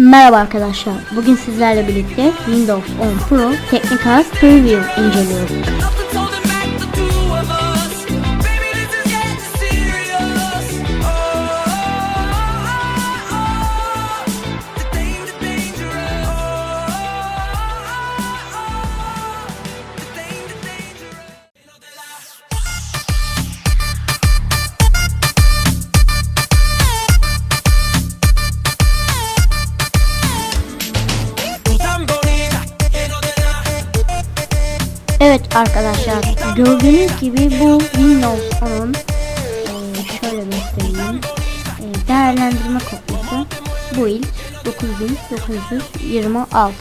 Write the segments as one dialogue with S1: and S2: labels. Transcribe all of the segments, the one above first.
S1: Merhaba arkadaşlar. Bugün sizlerle birlikte Windows 10 Pro Technical Preview inceliyoruz. Evet arkadaşlar gördüğünüz gibi bu Windows 10'un eee, şöyle göstereyim eee, değerlendirme kopyası bu yıl 9926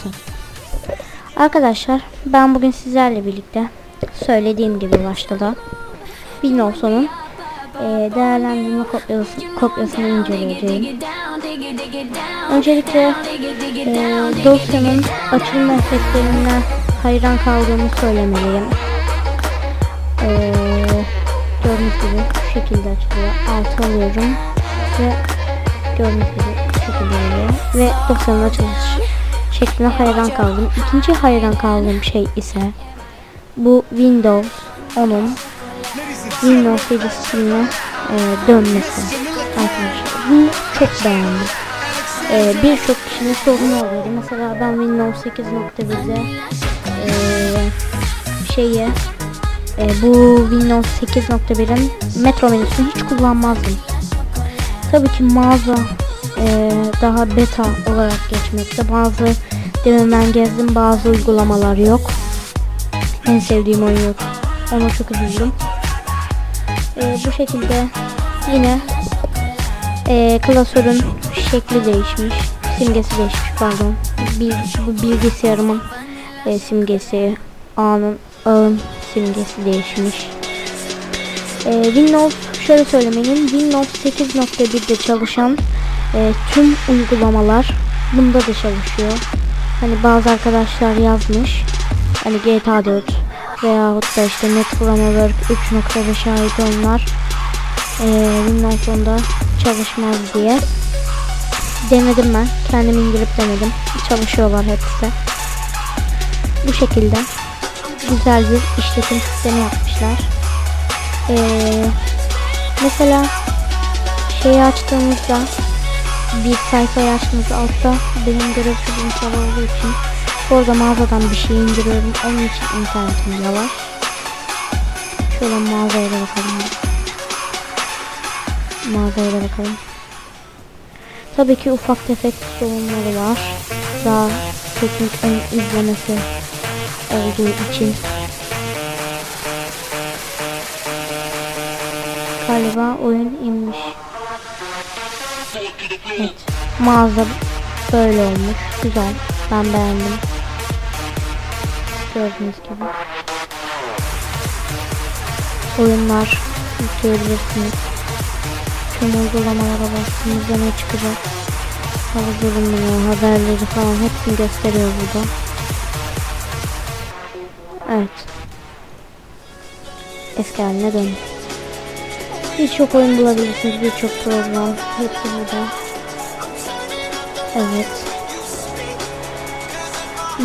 S1: Arkadaşlar ben bugün sizlerle birlikte söylediğim gibi başta da Windows 10'un eee, değerlendirme kopyası, kopyasını inceleyeceğim. Öncelikle eee, dosyanın açılma efektlerinden hayran kaldığımı söylemeliyim. Eee gördüğünüz gibi şu şekilde açılıyor. Altı alıyorum ve gördüğünüz gibi bu şekilde oluyor. Ve dosyanın açılış şekline hayran kaldım. İkinci hayran kaldığım şey ise bu Windows 10'un Windows 7 stiline eee, dönmesi. Arkadaşlar bunu çok beğendim. Ee, birçok kişinin sorunu oluyordu. Mesela ben Windows 8.1'de ee, şeyi ee, bu Windows 8.1'in metro menüsünü hiç kullanmazdım. Tabii ki mağaza ee, daha beta olarak geçmekte. Bazı demin gezdim bazı uygulamalar yok. En sevdiğim oyun yok. Ona çok üzüldüm. Ee, bu şekilde yine ee, klasörün şekli değişmiş. Simgesi değişmiş pardon. Bir, bu bilgisayarımın e, simgesi, ağın, ağın simgesi değişmiş. Ee, Windows şöyle söylemeliyim. Windows 8.1'de çalışan e, tüm uygulamalar bunda da çalışıyor. Hani bazı arkadaşlar yazmış. Hani GTA 4 veyahut da işte Netframework 3.5'e ait oyunlar e, Windows 10'da çalışmaz diye. Denedim ben. Kendim indirip denedim. Çalışıyorlar hepsi. Bu şekilde güzel bir işletim sistemi yapmışlar. Ee, mesela şeyi açtığımızda bir sayfayı açtığımızda altta benim görev çubuğum olduğu için orada mağazadan bir şey indiriyorum. Onun için internetim yavaş. Şöyle mağazaya da bakalım. Mağazaya da bakalım. Tabii ki ufak tefek sorunları var. Daha teknik ön izlemesi olduğu için. Galiba oyun inmiş. Evet. Mağaza böyle olmuş. Güzel. Ben beğendim. Gördüğünüz gibi. Oyunlar yükleyebilirsiniz. Tüm uygulamalara bastığımızda ne çıkacak? Hava durumunu, haberleri falan hepsini gösteriyor burada. Evet. Eski haline dön. Birçok oyun bulabilirsiniz, birçok program. Hepsi burada. Evet.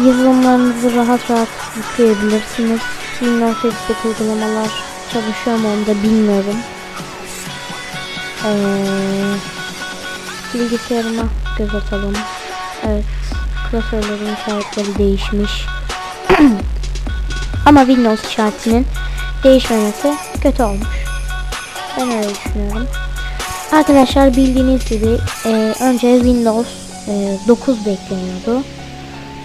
S1: Yazılımlarınızı rahat rahat yükleyebilirsiniz. Windows 8'deki uygulamalar çalışıyor mu onu da bilmiyorum. Ee, bilgisayarıma göz atalım. Evet, klasörlerin işaretleri değişmiş. Ama Windows işaretinin değişmemesi kötü olmuş. Ben öyle düşünüyorum. Arkadaşlar bildiğiniz gibi e, önce Windows e, 9 bekleniyordu.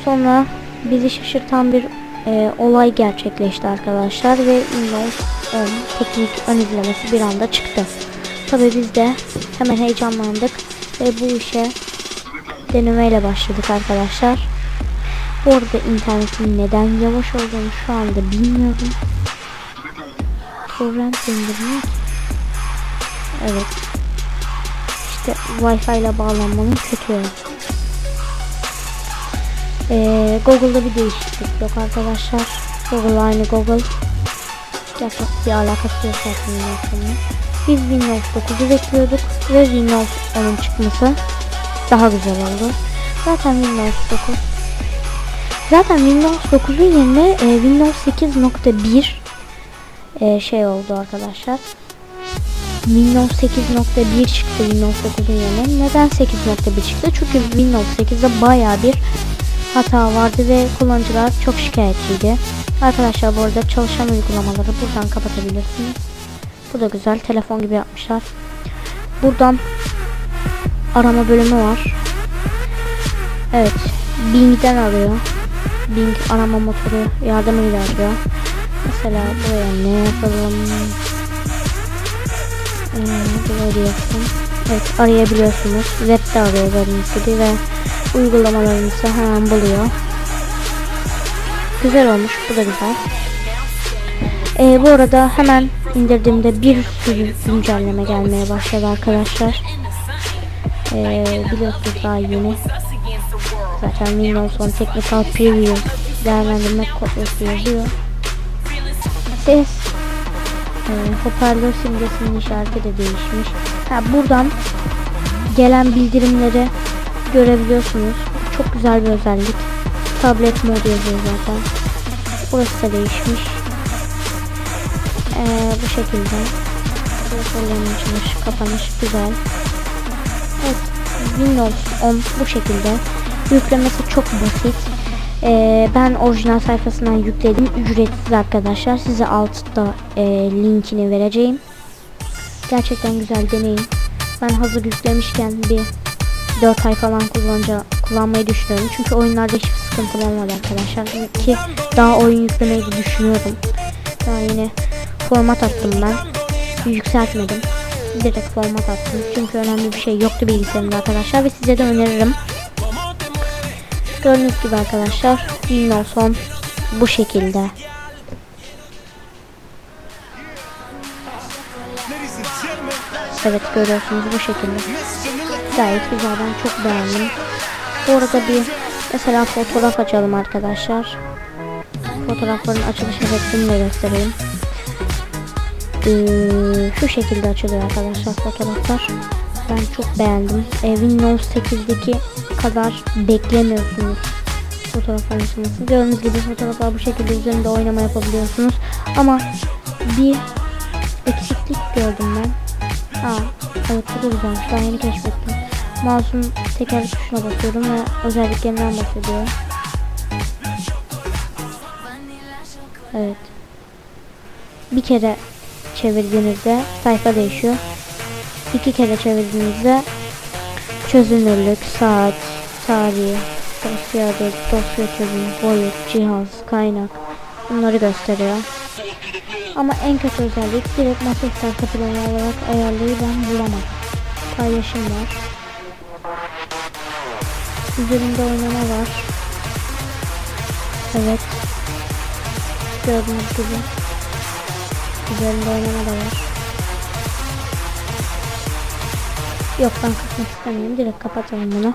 S1: Sonra bizi şaşırtan bir e, olay gerçekleşti arkadaşlar ve Windows 10 teknik ön izlemesi bir anda çıktı. Tabii biz de hemen heyecanlandık ve bu işe denemeyle başladık arkadaşlar. Bu arada internetin neden yavaş olduğunu şu anda bilmiyorum. Torrent indirmek. Evet. İşte Wi-Fi ile bağlanmanın kötü yolu. Ee, Google'da bir değişiklik yok arkadaşlar. Google aynı Google. Gerçek bir alakası yok zaten. Biz Windows 9'u bekliyorduk ve Windows 10'un çıkması daha güzel oldu. Zaten Windows 9. Zaten Windows 9'un yerine e, Windows 8.1 e, şey oldu arkadaşlar. Windows 8.1 çıktı Windows 9'un yerine. Neden 8.1 çıktı? Çünkü Windows 8'de baya bir hata vardı ve kullanıcılar çok şikayetçiydi. Arkadaşlar bu arada çalışan uygulamaları buradan kapatabilirsiniz. Bu da güzel. Telefon gibi yapmışlar. Buradan arama bölümü var. Evet. Bing'den arıyor. Bing arama motoru yardımıyla arıyor. Mesela buraya ne yapalım? Ee, buraya. Evet arayabiliyorsunuz. Web'de arıyor gördüğünüz gibi ve uygulamalarınızı hemen buluyor. Güzel olmuş. Bu da güzel. Ee, bu arada hemen indirdiğimde bir sürü güncelleme gelmeye başladı arkadaşlar. Ee, biliyorsunuz daha yeni. Zaten Windows 10 Technical Preview değerlendirme kodları yazıyor. Ses e, hoparlör simgesinin işareti de değişmiş. Ha, buradan gelen bildirimleri görebiliyorsunuz. Çok güzel bir özellik. Tablet modu yazıyor zaten. Burası da değişmiş. Ee, bu şekilde. Telefonların açılış, kapanış güzel. Evet, Windows 10 bu şekilde. Yüklemesi çok basit. Ee, ben orijinal sayfasından yükledim. Ücretsiz arkadaşlar. Size altta e, linkini vereceğim. Gerçekten güzel deneyin. Ben hazır yüklemişken bir 4 ay falan kullanca, kullanmayı düşünüyorum. Çünkü oyunlarda hiçbir sıkıntım olmadı arkadaşlar. Ki daha oyun yüklemeyi düşünüyorum. Daha yeni format attım ben. Yükseltmedim. Direkt format attım. Çünkü önemli bir şey yoktu bilgisayarımda arkadaşlar. Ve size de öneririm. Gördüğünüz gibi arkadaşlar Windows 10 bu şekilde. Evet görüyorsunuz bu şekilde. Gayet güzel ben çok beğendim. Bu arada bir mesela fotoğraf açalım arkadaşlar. Fotoğrafların açılış efektini de göstereyim. Ee, şu şekilde açılıyor arkadaşlar fotoğraflar. Ben çok beğendim. Ee, Windows 8'deki kadar beklemiyorsunuz fotoğrafların açılmasını. Gördüğünüz gibi fotoğraflar bu şekilde üzerinde oynama yapabiliyorsunuz. Ama bir eksiklik gördüm ben. Aa, evet bu da güzelmiş. Daha yeni keşfettim. Mouse'un tekerlek tuşuna basıyorum ve özelliklerinden bahsediyor. Evet. Bir kere çevirdiğinizde sayfa değişiyor. İki kere çevirdiğinizde çözünürlük, saat, tarih, dosya adı, dosya türü, boyut, cihaz, kaynak bunları gösteriyor. Ama en kötü özellik direkt masaüstü kapıları olarak ayarlayı ben bulamadım. Paylaşım var. Üzerinde oynama var. Evet. Gördüğünüz gibi. Üzerinde oynama da var. Yok ben kapatmak istemiyorum. Direkt kapatalım bunu.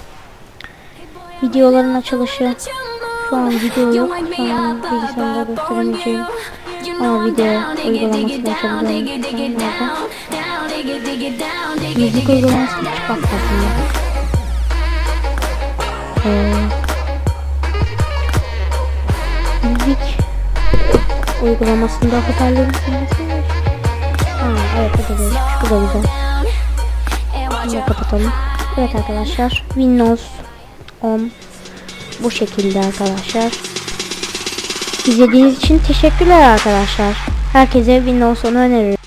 S1: Videoların açılışı. Şu an video yok. Şu an bilgisayarda gösteremeyeceğim. Ama video uygulaması da açabiliyorum. Müzik uygulaması hiç bakmadım. Ee, müzik uygulamasında hoparlörün simgesi var. Ha, evet bu da değişmiş. Bu da güzel. Bunu kapatalım. Evet arkadaşlar. Windows 10 bu şekilde arkadaşlar. İzlediğiniz için teşekkürler arkadaşlar. Herkese Windows 10'u öneririm.